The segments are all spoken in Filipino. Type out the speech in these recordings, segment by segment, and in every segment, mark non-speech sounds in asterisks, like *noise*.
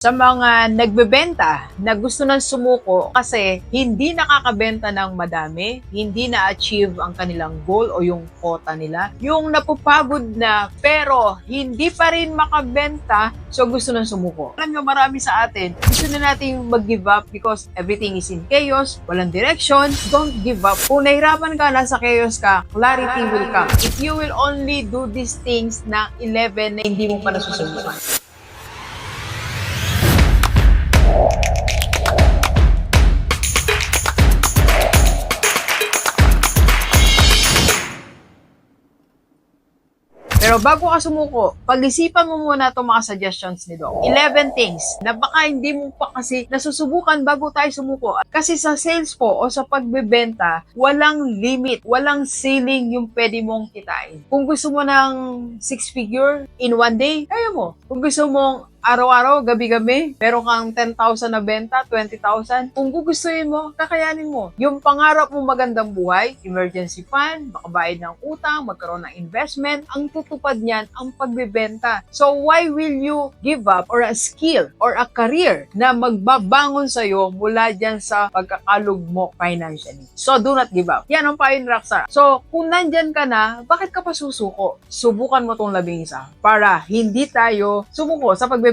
Sa mga nagbebenta na gusto nang sumuko kasi hindi nakakabenta ng madami, hindi na-achieve ang kanilang goal o yung quota nila, yung napupagod na pero hindi pa rin makabenta, so gusto nang sumuko. Alam nyo, marami sa atin, gusto na natin mag-give up because everything is in chaos, walang direction, don't give up. Kung nahirapan ka, nasa chaos ka, clarity will come. If you will only do these things na 11 na hindi mo pa nasusunod. Pero bago ka sumuko, pag-isipan mo muna itong mga suggestions ni Doc. 11 things na baka hindi mo pa kasi nasusubukan bago tayo sumuko. Kasi sa sales po o sa pagbebenta, walang limit, walang ceiling yung pwede mong kitain. Kung gusto mo ng six figure in one day, kaya mo. Kung gusto mong araw-araw, gabi-gabi, meron kang 10,000 na benta, 20,000. Kung gugustuhin mo, kakayanin mo. Yung pangarap mo magandang buhay, emergency fund, makabayad ng utang, magkaroon ng investment, ang tutupad niyan ang pagbebenta. So why will you give up or a skill or a career na magbabangon sa'yo mula dyan sa pagkakalug mo financially? So do not give up. Yan ang payo ni Rockstar. So kung nandyan ka na, bakit ka pa susuko? Subukan mo tong labing isa para hindi tayo sumuko sa pagbebenta.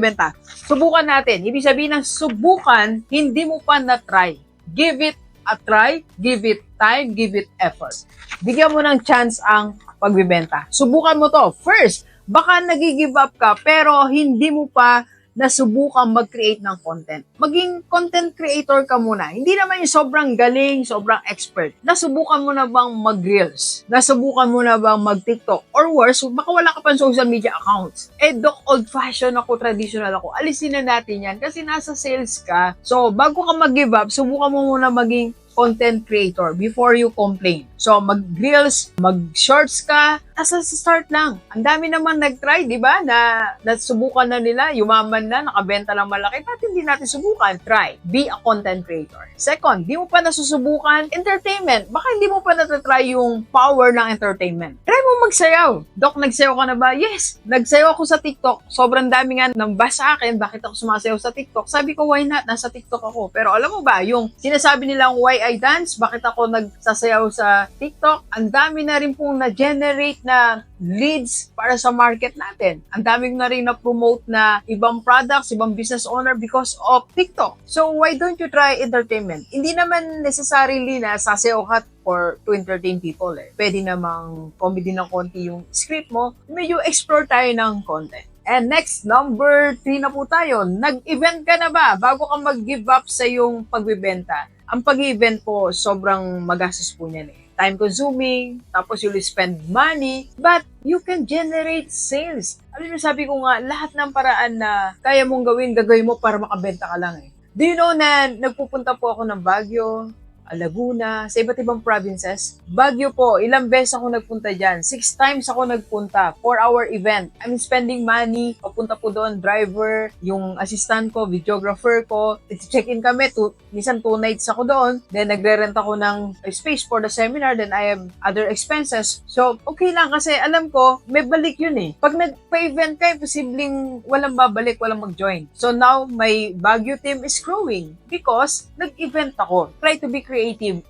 Subukan natin. Ibig sabihin ng subukan, hindi mo pa na-try. Give it a try, give it time, give it effort. Bigyan mo ng chance ang pagbebenta. Subukan mo to. First, baka nag-give up ka pero hindi mo pa nasubukan mag-create ng content. Maging content creator ka muna. Hindi naman yung sobrang galing, sobrang expert. Nasubukan mo na bang mag-reels? Nasubukan mo na bang mag-TikTok? Or worse, baka wala ka pang social media accounts. Eh, doc, old-fashioned ako, traditional ako. Alisin na natin yan kasi nasa sales ka. So, bago ka mag-give up, subukan mo muna maging content creator before you complain. So, mag-reels, mag-shorts ka, asa sa start lang. Ang dami naman nag-try, di ba, na nasubukan na nila, yumaman na, nakabenta ng malaki, ba't hindi natin subukan? Try. Be a content creator. Second, di mo pa nasusubukan, entertainment. Baka hindi mo pa natatry yung power ng entertainment. Try mo magsayaw. Dok, nagsayaw ka na ba? Yes. Nagsayaw ako sa TikTok. Sobrang dami nga nang ba akin, bakit ako sumasayaw sa TikTok? Sabi ko, why not? Nasa TikTok ako. Pero alam mo ba, yung sinasabi nilang why I dance, bakit ako nagsasayaw sa TikTok? Ang dami na rin pong na-generate na leads para sa market natin. Ang dami na rin na-promote na ibang products, ibang business owner because of TikTok. So, why don't you try entertainment? Hindi naman necessarily na sasayaw ka for to entertain people eh. Pwede namang comedy ng konti yung script mo. Medyo explore tayo ng content. And next, number 3 na po tayo. Nag-event ka na ba bago ka mag-give up sa yung pagbibenta? Ang pag-event po, sobrang magastos po niyan eh. Time consuming, tapos you'll spend money, but you can generate sales. Alam mo, sabi ko nga, lahat ng paraan na kaya mong gawin, gagawin mo para makabenta ka lang eh. Do you know na nagpupunta po ako ng Baguio, Laguna, sa iba't ibang provinces. Baguio po, ilang beses ako nagpunta dyan. Six times ako nagpunta for our event. I'm spending money. Papunta po doon, driver, yung assistant ko, videographer ko. Check-in kami. Two, minsan two nights ako doon. Then nagre-rent ako ng space for the seminar. Then I have other expenses. So, okay lang kasi alam ko, may balik yun eh. Pag nagpa-event ka, posibleng walang babalik, walang mag-join. So now, my Baguio team is growing because nag-event ako. Try to be creative.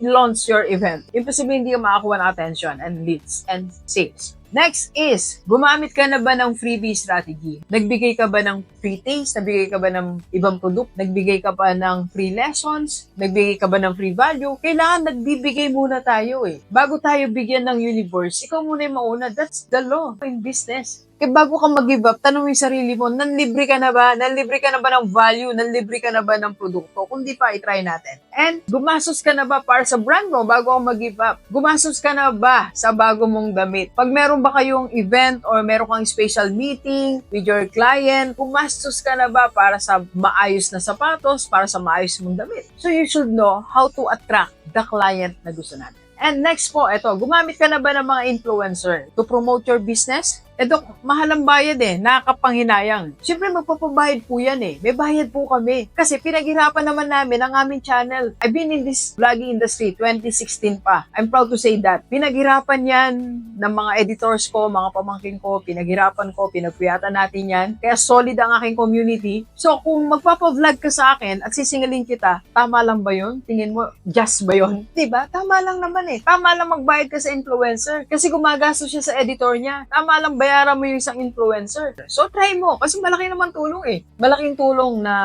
Launch your event. Imposible hindi ka makakuha ng attention and leads and sales. Next is, gumamit ka na ba ng freebie strategy? Nagbigay ka ba ng free taste? Nagbigay ka ba ng ibang product? Nagbigay ka ba ng free lessons? Nagbigay ka ba ng free value? Kailangan nagbibigay muna tayo eh. Bago tayo bigyan ng universe, ikaw muna yung mauna. That's the law in business. Kaya bago ka mag-give up, tanong yung sarili mo, nanlibre ka na ba? Nanlibre ka na ba ng value? Nanlibre ka na ba ng produkto? Kung di pa, itry natin. And gumastos ka na ba para sa brand mo bago ka mag-give up? Gumastos ka na ba sa bago mong damit? Pag meron ba kayong event or meron kang special meeting with your client, gumastos ka na ba para sa maayos na sapatos, para sa maayos mong damit? So you should know how to attract the client na gusto natin. And next po, ito, gumamit ka na ba ng mga influencer to promote your business? Eh, Dok, mahal ang bayad eh. Nakakapanghinayang. Siyempre, magpapabayad po yan eh. May bayad po kami. Kasi pinaghirapan naman namin ang aming channel. I've been in this vlogging industry 2016 pa. I'm proud to say that. Pinaghirapan yan ng mga editors ko, mga pamangkin ko. Pinaghirapan ko, pinagpuyatan natin yan. Kaya solid ang aking community. So, kung magpapa-vlog ka sa akin at sisingaling kita, tama lang ba yun? Tingin mo, just ba yun? *laughs* Diba? Tama lang naman eh. Tama lang magbayad ka sa influencer. Kasi gumagastos siya sa editor niya. Tama lang bayaran mo yung isang influencer. So, try mo. Kasi malaki naman tulong eh. Malaking tulong na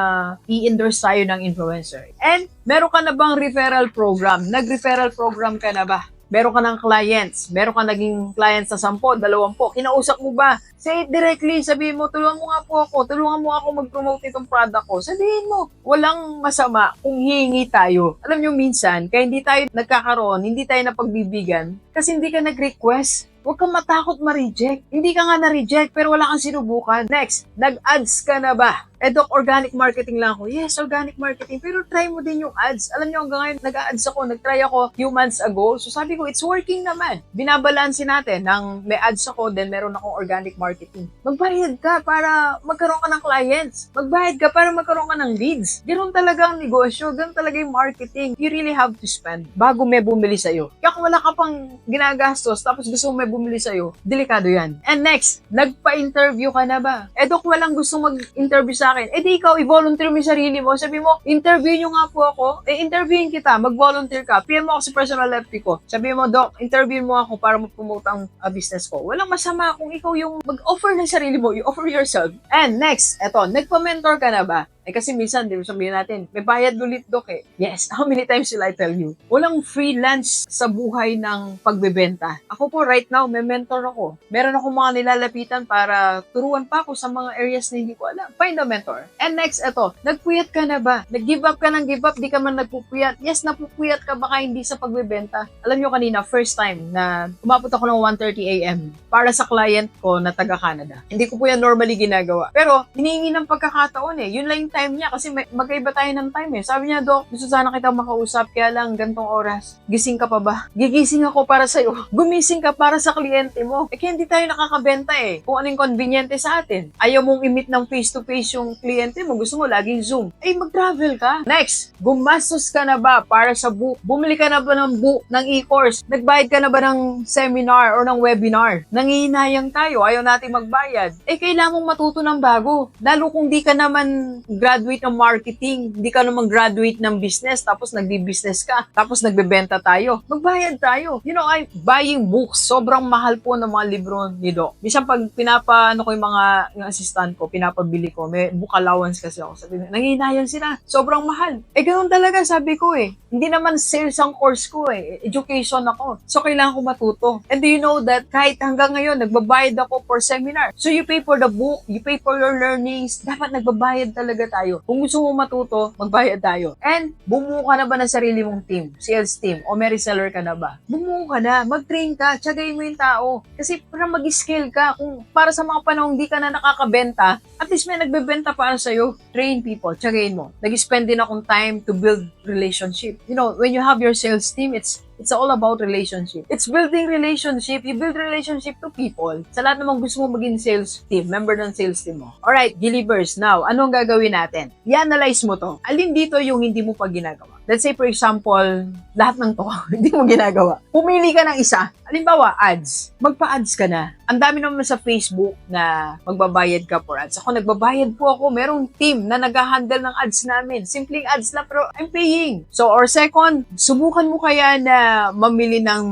i-endorse tayo ng influencer. And, meron ka na bang referral program? Nag-referral program ka na ba? Meron ka ng clients, meron ka naging clients sa 10, 20, kinausap mo ba? Say it directly, sabihin mo, tulungan mo nga po ako, tulungan mo ako mag-promote itong product ko. Sabihin mo, walang masama kung hihingi tayo. Alam nyo, minsan, kaya hindi tayo nagkakaroon, hindi tayo napagbibigyan, kasi hindi ka nag-request. Huwag kang matakot ma-reject. Hindi ka nga na-reject, pero wala kang sinubukan. Next, nag-ads ka na ba? Eh, Doc, organic marketing lang ako. Yes, organic marketing. Pero try mo din yung ads. Alam niyo, hanggang ngayon, nag-ads ako. Nag-try ako few months ago. So sabi ko, it's working naman. Binabalansin natin ng may ads ako, then meron akong organic marketing. Magbayad ka para magkaroon ka ng clients. Magbayad ka para magkaroon ka ng leads. Ganun talaga ang negosyo. Ganun talaga yung marketing. You really have to spend bago may bumili sa'yo. Kaya kung wala ka pang ginagastos, tapos gusto mo may bumili sa'yo, delikado yan. And next, nagpa-interview ka na ba? Eh, Dok, walang gusto mag-interview sa akin. Eh, di ikaw, i-volunteer mo yung sarili mo. Sabi mo, interview nyo nga po ako. Eh, interviewin kita. Mag-volunteer ka. PM mo ako sa personal FP ko. Sabi mo, Doc, interview mo ako para mag-promote ang uh, business ko. Walang masama kung ikaw yung mag-offer ng sarili mo. You offer yourself. And next, eto, nagpa-mentor ka na ba? Eh kasi minsan, di sabihin natin, may bayad ulit, Dok eh. Yes, how many times will I tell you? Walang freelance sa buhay ng pagbebenta. Ako po, right now, may mentor ako. Meron ako mga nilalapitan para turuan pa ako sa mga areas na hindi ko alam. Find a mentor. And next, eto, nagpuyat ka na ba? Nag-give up ka ng give up, di ka man nagpupuyat. Yes, napupuyat ka baka hindi sa pagbebenta. Alam nyo kanina, first time na umabot ako ng 1.30 a.m. para sa client ko na taga-Canada. Hindi ko po yan normally ginagawa. Pero, hinihingi ng pagkakataon eh. Yun lang time niya kasi may, magkaiba tayo ng time eh. Sabi niya, Dok, gusto sana kita makausap, kaya lang gantong oras. Gising ka pa ba? Gigising ako para sa'yo. *laughs* Gumising ka para sa kliyente mo. Eh kaya hindi tayo nakakabenta eh. Kung anong conveniente sa atin. Ayaw mong imit ng face-to-face yung kliyente mo. Gusto mo laging Zoom. Eh mag-travel ka. Next, gumastos ka na ba para sa book? Bumili ka na ba ng book, ng e-course? Nagbayad ka na ba ng seminar or ng webinar? Nangihinayang tayo, ayaw natin magbayad. Eh kailangan mong matuto ng bago. Lalo kung di ka naman graduate ng marketing, di ka naman graduate ng business, tapos nagbi-business ka, tapos nagbebenta tayo. Magbayad tayo. You know, I'm buying books. Sobrang mahal po ng mga libro ni Doc. Minsan pag pinapaano ko yung mga yung assistant ko, pinapabili ko, may book allowance kasi ako. Sabi, nangihinayan sila. Sobrang mahal. Eh, ganun talaga sabi ko eh. Hindi naman sales ang course ko eh. Education ako. So, kailangan ko matuto. And do you know that kahit hanggang ngayon, nagbabayad ako for seminar. So, you pay for the book, you pay for your learnings. Dapat nagbabayad talaga tayo. Kung gusto mo matuto, magbayad tayo. And, bumuo ka na ba ng sarili mong team? Sales team? O may reseller ka na ba? Bumuo ka na. Mag-train ka. Tsagayin mo yung tao. Kasi para mag-scale ka. Kung para sa mga panahon di ka na nakakabenta, at least may nagbebenta para sa'yo. Train people. Tsagayin mo. Nag-spend din akong time to build relationship. You know, when you have your sales team, it's It's all about relationship. It's building relationship. You build relationship to people. Sa lahat namang gusto mo maging sales team, member ng sales team mo. Alright, delivers. Now, anong gagawin natin? I-analyze mo to. Alin dito yung hindi mo pa ginagawa? Let's say, for example, lahat ng to, *laughs* hindi mo ginagawa. Pumili ka ng isa. Halimbawa, ads. Magpa-ads ka na. Ang dami naman sa Facebook na magbabayad ka for ads. Ako, nagbabayad po ako. Merong team na nag-handle ng ads namin. Simpleng ads lang, pero I'm paying. So, or second, subukan mo kaya na mamili ng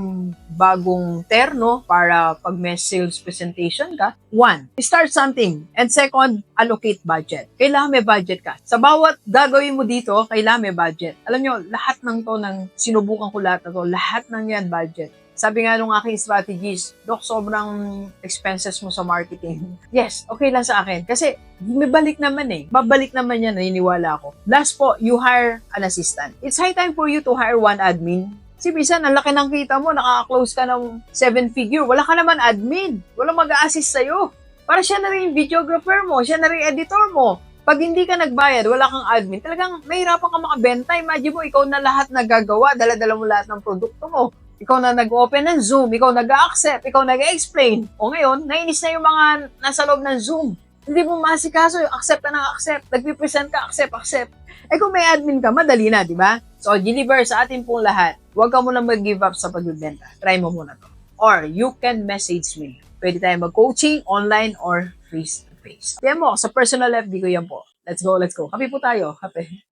bagong terno para pag may sales presentation ka. One, start something. And second, allocate budget. Kailangan may budget ka. Sa bawat gagawin mo dito, kailangan may budget. Alam nyo, lahat ng to, ng sinubukan ko lahat na to, lahat ng yan budget. Sabi nga nung aking strategies, Dok, sobrang expenses mo sa marketing. *laughs* Yes, okay lang sa akin. Kasi may balik naman eh. Babalik naman yan, naniniwala ako. Last po, you hire an assistant. It's high time for you to hire one admin. Kasi bisan, ang laki ng kita mo, nakaka-close ka ng seven figure. Wala ka naman admin. Walang mag-assist sa'yo. Para siya na rin videographer mo, siya na rin editor mo. Pag hindi ka nagbayad, wala kang admin, talagang mahirapan ka makabenta. Imagine mo, ikaw na lahat nagagawa, dala-dala mo lahat ng produkto mo. ikaw na nag-open ng Zoom, ikaw nag-accept, ikaw nag-explain. O ngayon, nainis na yung mga nasa loob ng Zoom. Hindi mo masikaso, accept ka ng accept. Nag-present ka, accept, accept. Eh kung may admin ka, madali na, di ba? So, deliver sa atin pong lahat. Huwag ka muna mag-give up sa pagbibenta. Try mo muna to. Or, you can message me. Pwede tayo mag-coaching, online, or face-to-face. Yan mo, sa personal FB ko yan po. Let's go, let's go. Happy po tayo. Happy.